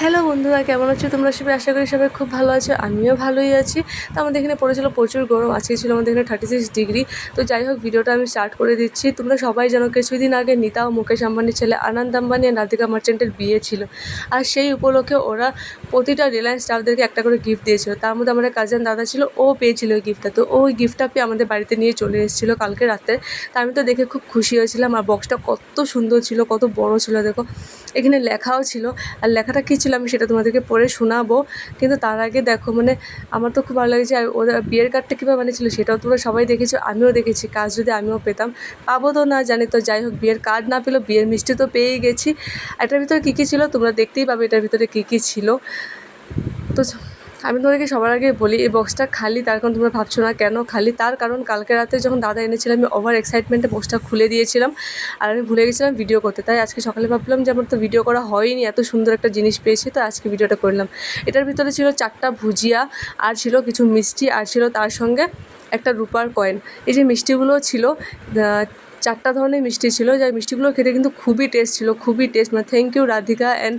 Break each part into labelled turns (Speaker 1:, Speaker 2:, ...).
Speaker 1: Hello বন্ধুরা, কেমন আছো? তোমরা সবাই আশা করি সবাই খুব ভালো আছো, আমিও ভালোই আছি। তো আমাদের এখানে পড়েছিল প্রচুর গরম, আজকে ছিল আমাদের এখানে থার্টি সিক্স ডিগ্রি তো যাই হোক, ভিডিওটা আমি স্টার্ট করে দিচ্ছি। তোমরা সবাই জানো, কিছুদিন আগে নিতা ও মুকেশ আম্বানির ছেলে আনন্দ আম্বানি আর রাধিকা মার্চেন্টের বিয়ে ছিল। আর সেই উপলক্ষে ওরা প্রতিটা রিলায়েন্স স্টাফদেরকে একটা করে গিফট দিয়েছিল। তার মধ্যে আমার কাজিন দাদা ছিল, ও পেয়েছিল ওই গিফটটা তো ওই গিফটটা পেয়ে আমাদের বাড়িতে নিয়ে চলে এসেছিল কালকে রাতে। তা আমি তো দেখে খুব খুশি হয়েছিলাম। আর বক্সটা কত সুন্দর ছিল, কত বড় ছিল, দেখো। এখানে লেখাও ছিল। আর লেখাটা কী ছিল আমি সেটা তোমাদেরকে পরে শোনাবো। কিন্তু তার আগে দেখো মানে আমার তো খুব ভালো লেগেছে আর ওদের বিয়ের কার্ডটা কীভাবে বানিয়েছিল সেটাও তোমরা সবাই দেখেছ, আমিও দেখেছি, কাজ যদি আমিও পেতাম। পাবো তো না, জানি তো, যাই হোক, বিয়ের কার্ড না পেল বিয়ের মিষ্টি তো পেয়েই গেছি। এটার ভিতরে কী কী ছিল তোমরা দেখতেই পাবে, এটার ভিতরে কী কী ছিল। তো আমি তোমাদেরকে সবার আগে বলি, এই বক্সটা খালি, তার কারণ তোমরা ভাবছ না কেন খালি? তার কারণ কালকে রাতে যখন দাদা এনেছিল, আমি ওভার এক্সাইটমেন্টে বক্সটা খুলে দিয়েছিলাম। আর আমি ভুলে গেছিলাম ভিডিও করতে। তাই আজকে সকালে ভাবলাম যে আমার তো ভিডিও করা হয়নি, এত সুন্দর একটা জিনিস পেয়েছি, তো আজকে ভিডিওটা করলাম এটার ভিতরে ছিল চারটা ভুজিয়া, আর ছিল কিছু মিষ্টি, আর ছিল তার সঙ্গে একটা রূপার কয়েন এই যে মিষ্টিগুলো ছিল চারটা ধরনের মিষ্টি ছিল যাই মিষ্টিগুলো খেতে কিন্তু খুবই টেস্ট ছিল, খুবই টেস্ট মানে thank you Radhika and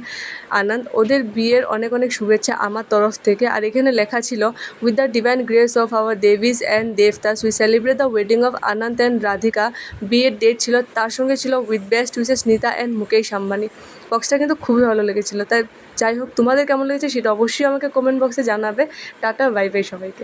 Speaker 1: Anand. ওদের বিয়ের অনেক অনেক শুভেচ্ছা আমার তরফ থেকে। আর এখানে লেখা ছিল with the divine grace of our devis and devatas we celebrate the wedding of Anand and Radhika. বিয়ের ডেট ছিল, তার সঙ্গে ছিল with best wishes Nita and Mukesh Ambani. বক্সটা কিন্তু খুবই ভালো লেগেছিলো। তাই যাই হোক, তোমাদের কেমন লেগেছে সেটা অবশ্যই আমাকে কমেন্ট বক্সে জানাবে। টাটা বাই বাই সবাইকে।